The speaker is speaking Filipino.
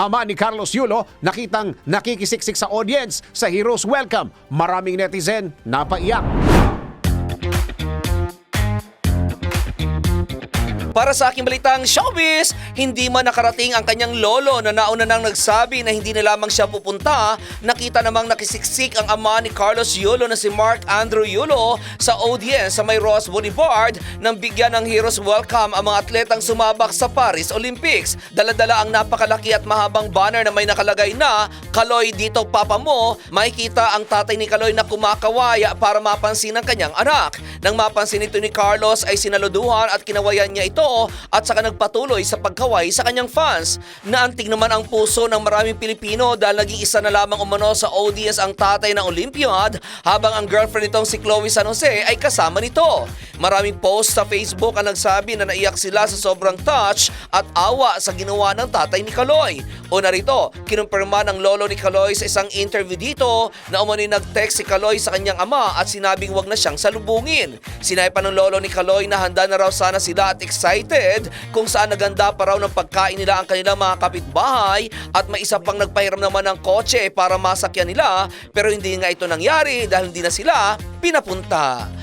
ama ni Carlos Yulo nakitang nakikisiksik sa audience sa Heroes Welcome. Maraming netizen napaiyak. Para sa aking balitang showbiz, hindi man nakarating ang kanyang lolo na nauna nang nagsabi na hindi na lamang siya pupunta, nakita namang nakisiksik ang ama ni Carlos Yulo na si Mark Andrew Yulo sa audience sa may Ross Boulevard nang bigyan ng heroes welcome ang mga atletang sumabak sa Paris Olympics. Daladala ang napakalaki at mahabang banner na may nakalagay na Kaloy dito papa mo, makikita ang tatay ni Kaloy na kumakawaya para mapansin ang kanyang anak. Nang mapansin ito ni Carlos ay sinaluduhan at kinawayan niya ito at saka nagpatuloy sa pagkaway sa kanyang fans. Naantig naman ang puso ng maraming Pilipino dahil naging isa na lamang umano sa audience ang tatay ng Olympiad habang ang girlfriend nitong si Chloe San Jose ay kasama nito. Maraming post sa Facebook ang nagsabi na naiyak sila sa sobrang touch at awa sa ginawa ng tatay ni Kaloy. O narito, kinumpirma ng lolo ni Kaloy sa isang interview dito na umano'y nag-text si Kaloy sa kanyang ama at sinabing wag na siyang salubungin. Sinabi pa ng lolo ni Kaloy na handa na raw sana sila at excited kung saan naganda pa raw ng pagkain nila ang kanilang mga kapitbahay at may isa pang nagpahiram naman ng kotse para masakyan nila pero hindi nga ito nangyari dahil hindi na sila pinapunta.